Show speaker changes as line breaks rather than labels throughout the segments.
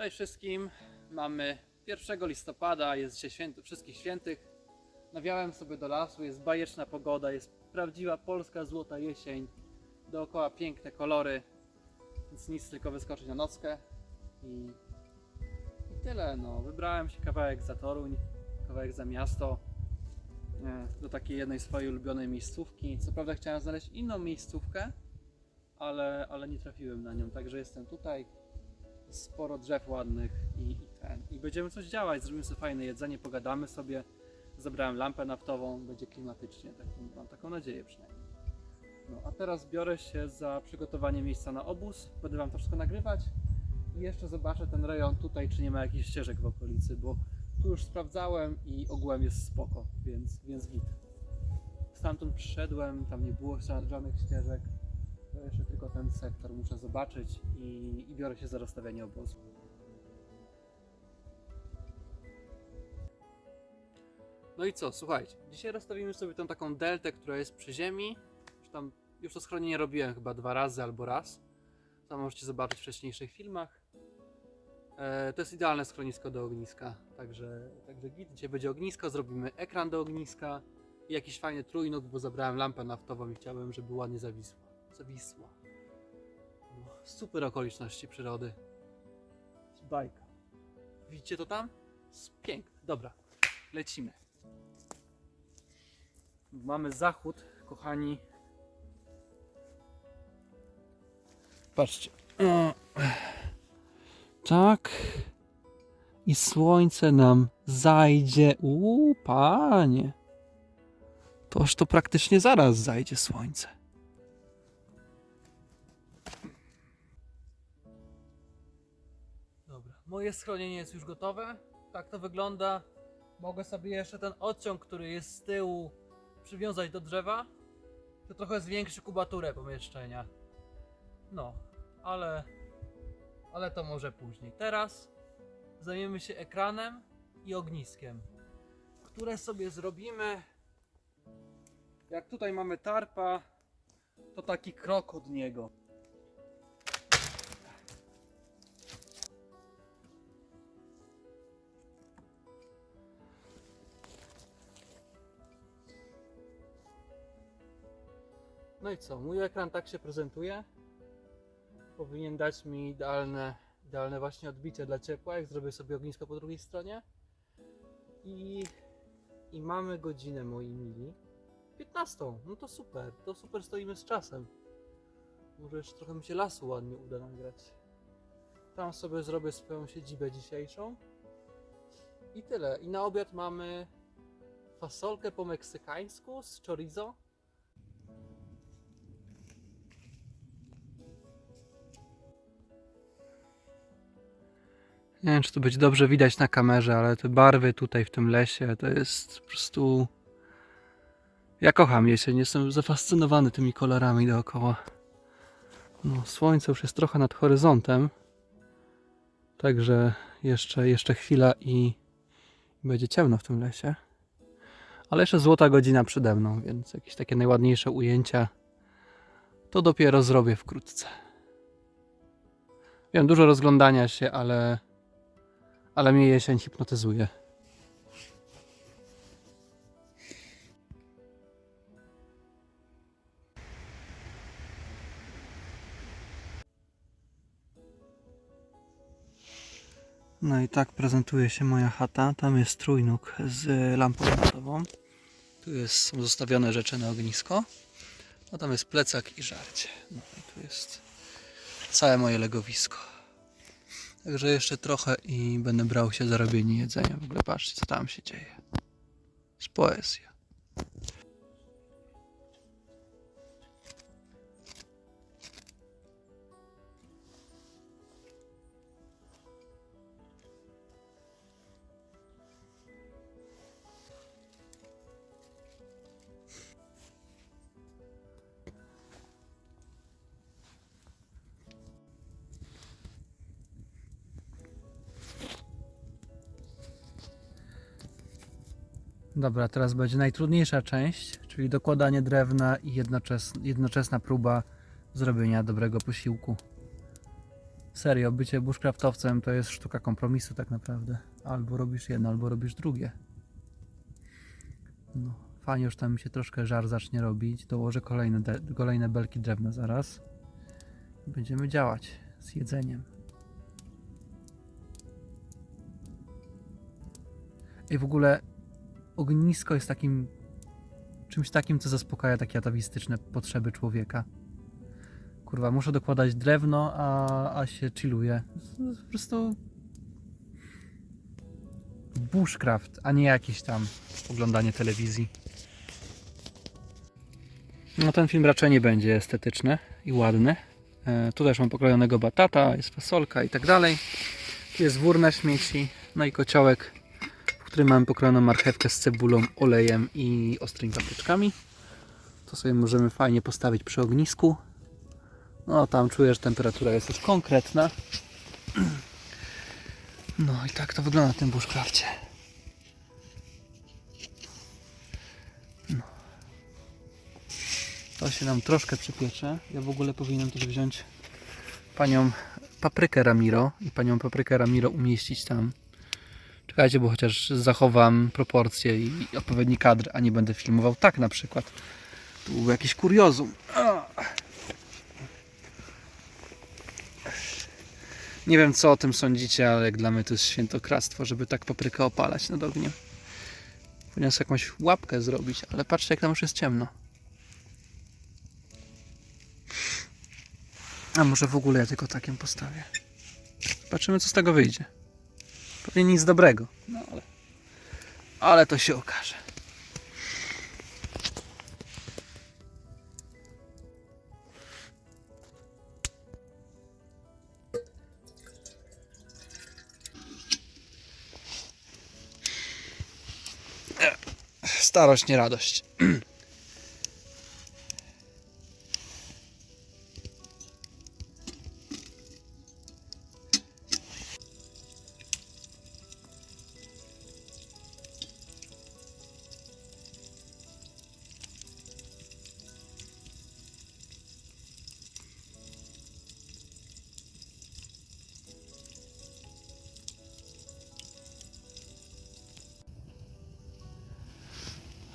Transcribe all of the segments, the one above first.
Cześć wszystkim. Mamy 1 listopada, jest dzisiaj święto wszystkich świętych. Nawiałem sobie do lasu, jest bajeczna pogoda, jest prawdziwa polska złota jesień. Dookoła piękne kolory, więc nic tylko wyskoczyć na nockę. I, i tyle. No. Wybrałem się kawałek za Toruń, kawałek za miasto. e, Do takiej jednej swojej ulubionej miejscówki. Co prawda chciałem znaleźć inną miejscówkę, ale, ale nie trafiłem na nią, także jestem tutaj sporo drzew ładnych i, i ten. I będziemy coś działać, zrobimy sobie fajne jedzenie, pogadamy sobie. Zabrałem lampę naftową, będzie klimatycznie, taką, mam taką nadzieję przynajmniej. No a teraz biorę się za przygotowanie miejsca na obóz. Będę wam to wszystko nagrywać i jeszcze zobaczę ten rejon tutaj, czy nie ma jakichś ścieżek w okolicy, bo tu już sprawdzałem i ogółem jest spoko, więc, więc git. Stamtąd przyszedłem, tam nie było ża- żadnych ścieżek. To jeszcze tylko ten sektor muszę zobaczyć i, i biorę się za rozstawianie obozu. No i co, słuchajcie, dzisiaj rozstawimy sobie tą taką deltę, która jest przy ziemi. Już tam, już to schronienie robiłem chyba dwa razy albo raz. To możecie zobaczyć w wcześniejszych filmach. E, to jest idealne schronisko do ogniska, także, także git. Dzisiaj będzie ognisko, zrobimy ekran do ogniska i jakiś fajny trójnóg, bo zabrałem lampę naftową i chciałem, żeby ładnie zawisła. Zawisła. No, super okoliczności przyrody. Bajka. Widzicie to tam? Piękne. Dobra, lecimy. Mamy zachód, kochani. Patrzcie. Tak. I słońce nam zajdzie. Uuu, panie. Toż to praktycznie zaraz zajdzie słońce. Moje schronienie jest już gotowe. Tak to wygląda. Mogę sobie jeszcze ten odciąg, który jest z tyłu, przywiązać do drzewa. To trochę zwiększy kubaturę pomieszczenia. No, ale. Ale to może później. Teraz zajmiemy się ekranem i ogniskiem, które sobie zrobimy. Jak tutaj mamy tarpa, to taki krok od niego. No i co? Mój ekran tak się prezentuje. Powinien dać mi idealne, idealne właśnie odbicie dla ciepła, jak zrobię sobie ognisko po drugiej stronie. I, i mamy godzinę, moi mili. 15. No to super, to super stoimy z czasem. Może jeszcze trochę mi się lasu ładnie uda nagrać. Tam sobie zrobię swoją siedzibę dzisiejszą. I tyle. I na obiad mamy fasolkę po meksykańsku z chorizo. Nie wiem, czy to będzie dobrze widać na kamerze, ale te barwy tutaj w tym lesie to jest po prostu. Ja kocham jesień, jestem zafascynowany tymi kolorami dookoła. No, słońce już jest trochę nad horyzontem. Także jeszcze, jeszcze chwila i będzie ciemno w tym lesie. Ale jeszcze złota godzina przede mną, więc jakieś takie najładniejsze ujęcia to dopiero zrobię wkrótce. Wiem, dużo rozglądania się, ale ale mnie jesień hipnotyzuje. No i tak prezentuje się moja chata. Tam jest trójnóg z lampą naftową. Tu jest, są zostawione rzeczy na ognisko. A tam jest plecak i żarcie. No i tu jest całe moje legowisko. Także jeszcze trochę i będę brał się za robienie jedzenia. W ogóle patrzcie, co tam się dzieje. Jest poezja. Dobra, teraz będzie najtrudniejsza część, czyli dokładanie drewna i jednoczes, jednoczesna próba zrobienia dobrego posiłku. Serio, bycie bushcraftowcem to jest sztuka kompromisu tak naprawdę. Albo robisz jedno, albo robisz drugie. No, fajnie już tam mi się troszkę żar zacznie robić. Dołożę kolejne, kolejne belki drewna zaraz. Będziemy działać z jedzeniem. I w ogóle ognisko jest takim czymś takim, co zaspokaja takie atawistyczne potrzeby człowieka. Kurwa, muszę dokładać drewno, a, a się chilluje. Po prostu bushcraft, a nie jakieś tam oglądanie telewizji. No ten film raczej nie będzie estetyczny i ładny. E, tu też mam pokrojonego batata, jest fasolka i tak dalej. Tu jest wór na śmieci, no i kociołek, w którym mam pokrojoną marchewkę z cebulą, olejem i ostrymi papryczkami. To sobie możemy fajnie postawić przy ognisku. No tam czuję, że temperatura jest już konkretna. No i tak to wygląda w tym bushcrafcie. No. To się nam troszkę przypiecze. Ja w ogóle powinienem też wziąć panią paprykę Ramiro i panią paprykę Ramiro umieścić tam. Bo chociaż zachowam proporcje i odpowiedni kadr, a nie będę filmował tak na przykład. Tu był jakiś kuriozum. Nie wiem co o tym sądzicie, ale jak dla mnie to jest świętokradztwo, żeby tak paprykę opalać nad ogniem. Powinien sobie jakąś łapkę zrobić, ale patrzcie jak tam już jest ciemno. A może w ogóle ja tylko takiem postawię. Zobaczymy co z tego wyjdzie. Pewnie nic dobrego. No ale, ale to się okaże. Starość, nie radość.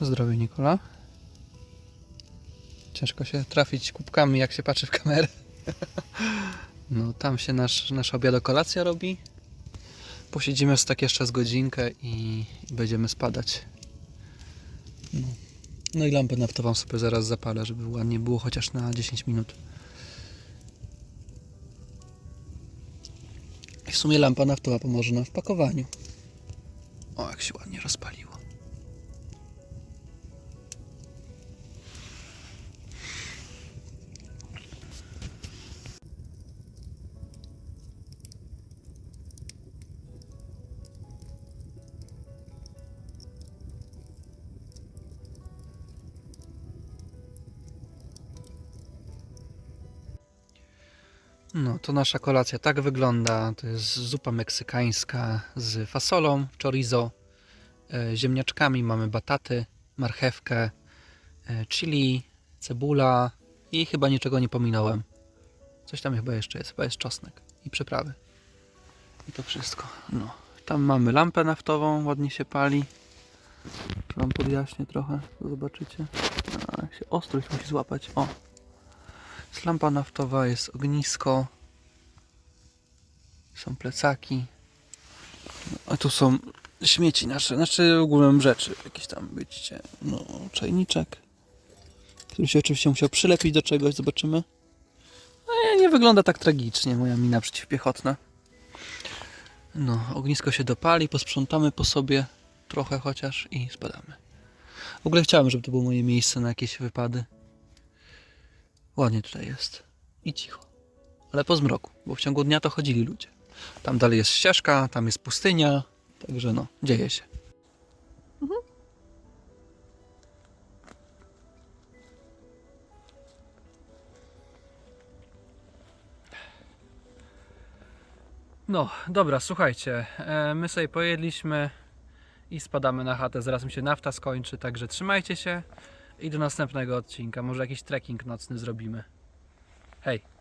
Zdrowie Nikola. Ciężko się trafić kubkami, jak się patrzy w kamerę. No, tam się nasz, nasza obiadokolacja robi. Posiedzimy tak jeszcze z godzinkę i, i będziemy spadać. No. no i lampę naftową sobie zaraz zapalę, żeby ładnie było chociaż na 10 minut. I w sumie lampa naftowa pomoże nam w pakowaniu. O, jak się ładnie rozpaliło. No, to nasza kolacja tak wygląda. To jest zupa meksykańska z fasolą, chorizo, e, ziemniaczkami. Mamy bataty, marchewkę, e, chili, cebula i chyba niczego nie pominąłem. Coś tam chyba jeszcze jest. Chyba jest czosnek i przyprawy. I to wszystko. No. Tam mamy lampę naftową, ładnie się pali. Wam podjaśnię trochę, zobaczycie. A, się ostrość musi złapać. O, jest lampa naftowa, jest ognisko. Są plecaki. A tu są śmieci nasze, znaczy ogółem rzeczy. Jakieś tam, widzicie, no, czajniczek. Który się oczywiście musiał przylepić do czegoś, zobaczymy. No, nie wygląda tak tragicznie, moja mina przeciwpiechotna. No, ognisko się dopali, posprzątamy po sobie trochę chociaż i spadamy. W ogóle chciałem, żeby to było moje miejsce na jakieś wypady. Ładnie tutaj jest. I cicho. Ale po zmroku, bo w ciągu dnia to chodzili ludzie. Tam dalej jest ścieżka, tam jest pustynia. Także no, dzieje się. No, dobra, słuchajcie. e, My sobie pojedliśmy i spadamy na chatę. Zaraz mi się nafta skończy, także trzymajcie się i do następnego odcinka. Może jakiś trekking nocny zrobimy. Hej!